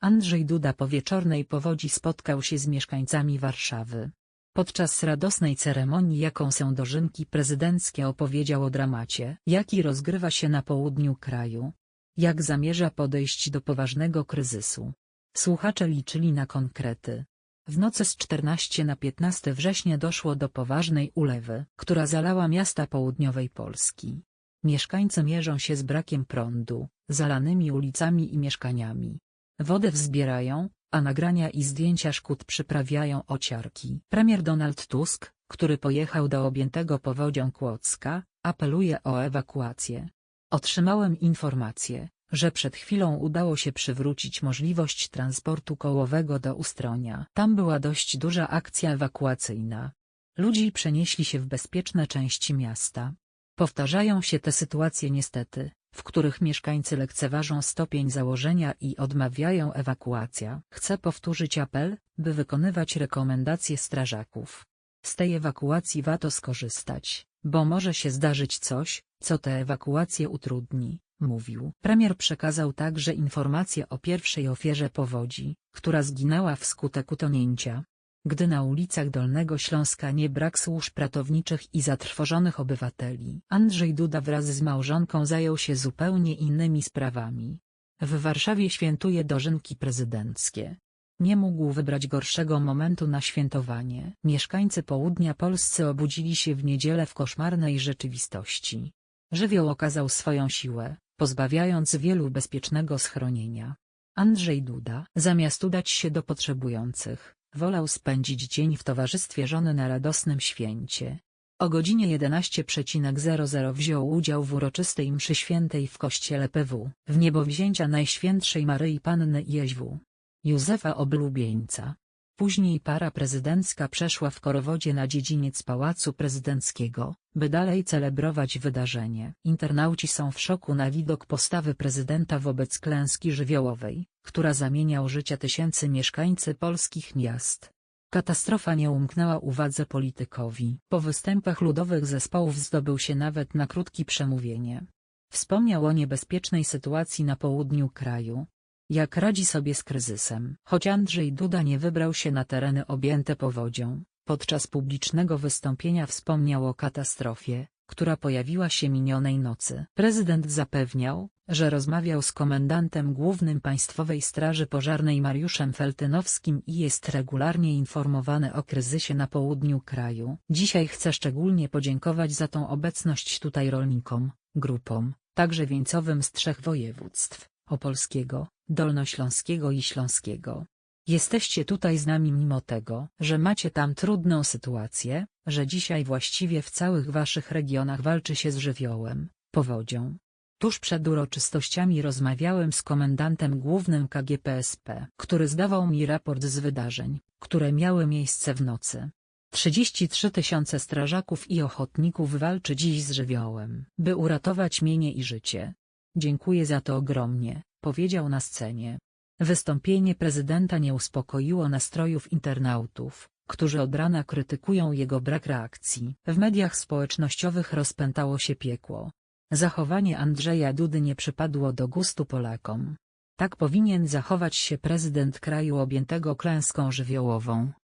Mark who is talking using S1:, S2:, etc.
S1: Andrzej Duda po wieczornej powodzi spotkał się z mieszkańcami Warszawy. Podczas radosnej ceremonii jaką są dożynki prezydenckie opowiedział o dramacie, jaki rozgrywa się na południu kraju. Jak zamierza podejść do poważnego kryzysu. Słuchacze liczyli na konkrety. W nocy z 14 na 15 września doszło do poważnej ulewy, która zalała miasta południowej Polski. Mieszkańcy mierzą się z brakiem prądu, zalanymi ulicami i mieszkaniami. Wodę wzbierają, a nagrania i zdjęcia szkód przyprawiają ociarki. Premier Donald Tusk, który pojechał do objętego powodzią Kłodzka, apeluje o ewakuację. Otrzymałem informację, że przed chwilą udało się przywrócić możliwość transportu kołowego do Ustronia. Tam była dość duża akcja ewakuacyjna. Ludzi przenieśli się w bezpieczne części miasta. Powtarzają się te sytuacje niestety, w których mieszkańcy lekceważą stopień założenia i odmawiają ewakuacja. Chcę powtórzyć apel, by wykonywać rekomendacje strażaków. Z tej ewakuacji warto skorzystać, bo może się zdarzyć coś, co tę ewakuację utrudni, mówił. Premier przekazał także informację o pierwszej ofierze powodzi, która zginęła wskutek utonięcia. Gdy na ulicach Dolnego Śląska nie brak służb ratowniczych i zatrwożonych obywateli, Andrzej Duda wraz z małżonką zajął się zupełnie innymi sprawami. W Warszawie świętuje dożynki prezydenckie. Nie mógł wybrać gorszego momentu na świętowanie. Mieszkańcy południa polscy obudzili się w niedzielę w koszmarnej rzeczywistości. Żywioł okazał swoją siłę, pozbawiając wielu bezpiecznego schronienia. Andrzej Duda, zamiast udać się do potrzebujących, wolał spędzić dzień w towarzystwie żony na radosnym święcie. O godzinie 11.00 wziął udział w uroczystej mszy świętej w kościele PW, w niebowzięcia Najświętszej Maryi Panny Jeźwu. Józefa Oblubieńca. Później para prezydencka przeszła w korowodzie na dziedziniec Pałacu Prezydenckiego, by dalej celebrować wydarzenie. Internauci są w szoku na widok postawy prezydenta wobec klęski żywiołowej, która zamieniał życia tysięcy mieszkańcy polskich miast. Katastrofa nie umknęła uwadze politykowi. Po występach ludowych zespołów zdobył się nawet na krótkie przemówienie. Wspomniał o niebezpiecznej sytuacji na południu kraju, jak radzi sobie z kryzysem. Choć Andrzej Duda nie wybrał się na tereny objęte powodzią, podczas publicznego wystąpienia wspomniał o katastrofie, która pojawiła się minionej nocy. Prezydent zapewniał, że rozmawiał z komendantem głównym Państwowej Straży Pożarnej Mariuszem Feltynowskim i jest regularnie informowany o kryzysie na południu kraju. Dzisiaj chcę szczególnie podziękować za tą obecność tutaj rolnikom, grupom, także wieńcowym z trzech województw, opolskiego, dolnośląskiego i śląskiego. Jesteście tutaj z nami mimo tego, że macie tam trudną sytuację, że dzisiaj właściwie w całych waszych regionach walczy się z żywiołem, powodzią. Tuż przed uroczystościami rozmawiałem z komendantem głównym KGPSP, który zdawał mi raport z wydarzeń, które miały miejsce w nocy. 33 tysiące strażaków i ochotników walczy dziś z żywiołem, by uratować mienie i życie. Dziękuję za to ogromnie, powiedział na scenie. Wystąpienie prezydenta nie uspokoiło nastrojów internautów, którzy od rana krytykują jego brak reakcji. W mediach społecznościowych rozpętało się piekło. Zachowanie Andrzeja Dudy nie przypadło do gustu Polakom. Tak powinien zachować się prezydent kraju objętego klęską żywiołową.